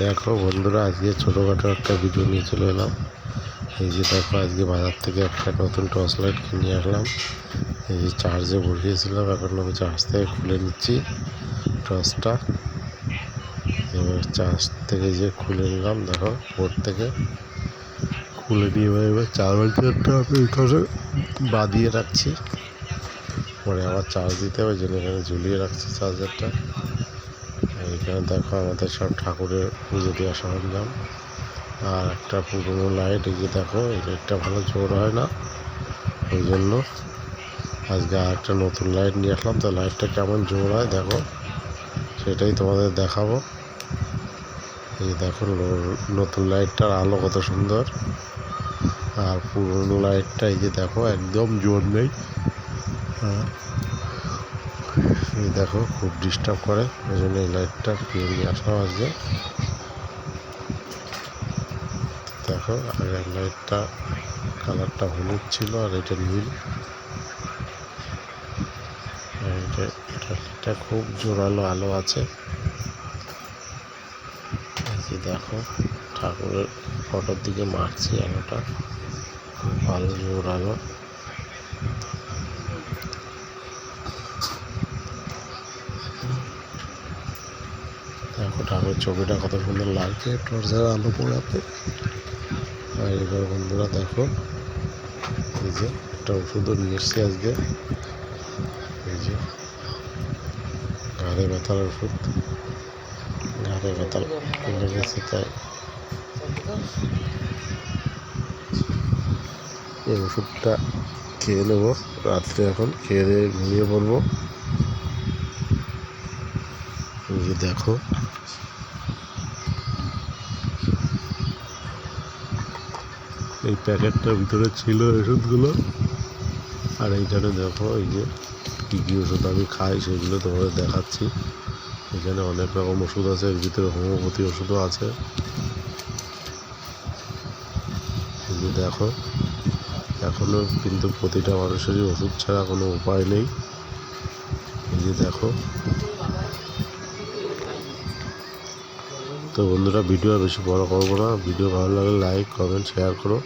দেখো বন্ধুরা, আজকে ছোটোখাটো একটা ভিডিও নিয়ে চলে এলাম। এই যে দেখো, আজকে বাজার থেকে একটা নতুন টর্চ লাইট কিনে আসলাম এই যে চার্জে বসিয়েছিলাম, এখন আমি চার্জ থেকে খুলে নিচ্ছি টর্চটা। এবার চার্জ থেকে যে খুলে নিলাম, দেখো বোর্ড থেকে খুলে নিয়ে এবার এবার চার্জারটা আমি এখানে বাঁধিয়ে রাখছি। পরে আবার চার্জ দিতে হবে জন্য এখানে ঝুলিয়ে রাখছি চার্জারটা এখানে দেখো আমাদের সব ঠাকুরের পুজো দেওয়ার সরঞ্জাম। আর একটা পুরোনো লাইট, এই যে দেখো, এই লাইটটা ভালো জোর হয় না ওই জন্য। আজকে আর একটা নতুন লাইট নিয়ে আসলাম, তো লাইটটা কেমন জোর হয় দেখো, সেটাই তোমাদের দেখাবো। এই যে দেখো নতুন লাইটটার আলো কত সুন্দর। আর পুরোনো লাইটটা এই যে দেখো, একদম জোর নেই। হ্যাঁ। এই দেখো, খুব ডিস্টার্ব করে। ওই জন্য এই লাইটটা কিনে নিয়ে আসলাম আজকে দেখো, আগের লাইটটা কালারটা হলুদ ছিল আর এটা নীল। এটা এটা খুব জোরালো আলো আছে। দেখো, ঠাকুরের ফটোর দিকে মারছি আলোটা। খুব ভালো জোর ঠাকুরের ছবিটা কত সুন্দর লাগছে, টর্চের আলো পড়াতে। আর এবার বন্ধুরা দেখো, এই যে একটা ওষুধও নিয়ে এসছি আজকে। এই যে ঘাড়ে ব্যথার ওষুধ। ঘাড়ে ব্যথা লেগেছে তাই। এই ওষুধটা খেয়ে নেব, রাত্রে এখন খেয়ে দিয়ে ঘুমিয়ে পড়ব। যে দেখো। এই প্যাকেটটার ভিতরে ছিল ওষুধগুলো। আর এইখানে দেখো, এই যে কী কী ওষুধ আমি খাই সেগুলো তোমাদের দেখাচ্ছি। এখানে অনেক রকম ওষুধ আছে, এর ভিতরে হোমিওপ্যাথি ওষুধও আছে। কিন্তু দেখো এখনও কিন্তু প্রতিটা মানুষেরই ওষুধ ছাড়া কোনো উপায় নেই। এই যে দেখো তো বন্ধুরা ভিডিও বেশি বড় করব না। ভিডিও ভালো লাগলে লাইক কমেন্ট শেয়ার করো।